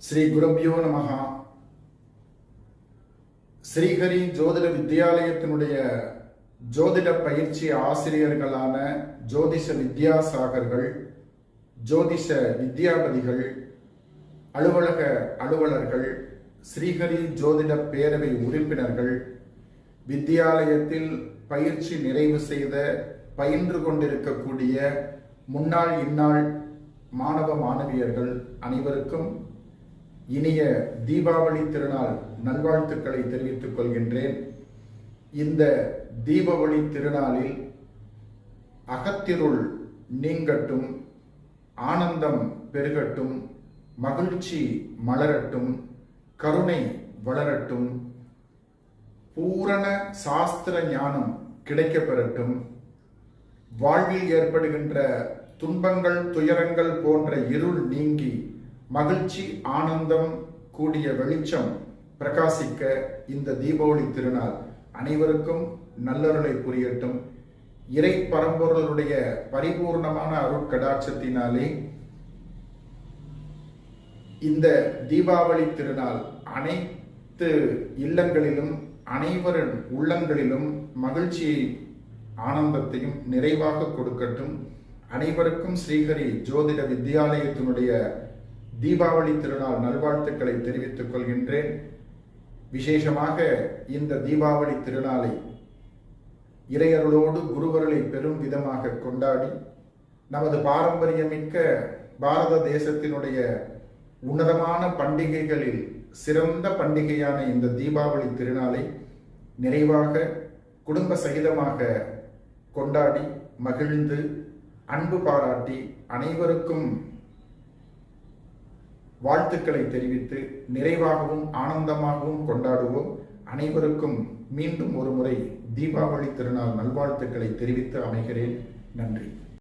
ஸ்ரீ குருபியோ நமகா ஸ்ரீஹரி ஜோதிட வித்யாலயத்தினுடைய ஜோதிட பயிற்சி ஆசிரியர்களான ஜோதிஷ வித்யாசாகர்கள் ஜோதிஷ வித்யாபதிகள் அலுவலக அலுவலர்கள் ஸ்ரீஹரி ஜோதிட பேரவை உறுப்பினர்கள் வித்யாலயத்தில் பயிற்சி நிறைவு செய்த பயின்று கொண்டிருக்கக்கூடிய முன்னாள் இந்நாள் மாணவ மாணவியர்கள் அனைவருக்கும் இனிய தீபாவளி திருநாள் நல்வாழ்த்துக்களை தெரிவித்துக் கொள்கின்றேன். இந்த தீபாவளி திருநாளில் அகத்திருள் நீங்கட்டும் ஆனந்தம் பெருகட்டும் மகிழ்ச்சி மலரட்டும் கருணை வளரட்டும் பூரண சாஸ்திர ஞானம் கிடைக்கப்பெறட்டும். வாழ்வில் ஏற்படுகின்ற துன்பங்கள் துயரங்கள் போன்ற இருள் நீங்கி மகிழ்ச்சி ஆனந்தம் கூடிய வெளிச்சம் பிரகாசிக்க இந்த தீபாவளி திருநாள் அனைவருக்கும் நல்லருளை புரியட்டும். இறை பரம்பொருளுடைய பரிபூர்ணமான அருட்கடாட்சத்தினாலே இந்த தீபாவளி திருநாள் அனைத்து இல்லங்களிலும் அனைவரின் உள்ளங்களிலும் மகிழ்ச்சியை ஆனந்தத்தையும் நிறைவாக கொடுக்கட்டும். அனைவருக்கும் ஸ்ரீஹரி ஜோதிட வித்யாலயத்தினுடைய தீபாவளி திருநாள் நல்வாழ்த்துக்களை தெரிவித்துக் கொள்கின்றேன். விசேஷமாக இந்த தீபாவளி திருநாளை இறையர்களோடு குருவர்களை பெரும் விதமாக கொண்டாடி நமது பாரம்பரியமிக்க பாரத தேசத்தினுடைய உன்னதமான பண்டிகைகளில் சிறந்த பண்டிகையான இந்த தீபாவளி திருநாளை நிறைவாக குடும்ப சகிதமாக கொண்டாடி மகிழ்ந்து அன்பு பாராட்டி அனைவருக்கும் வாழ்த்துக்களை தெரிவித்து நிறைவாகவும் ஆனந்தமாகவும் கொண்டாடுவோம். அனைவருக்கும் மீண்டும் ஒரு முறை தீபாவளி திருநாள் நல்வாழ்த்துக்களை தெரிவித்து அமைகிறேன். நன்றி.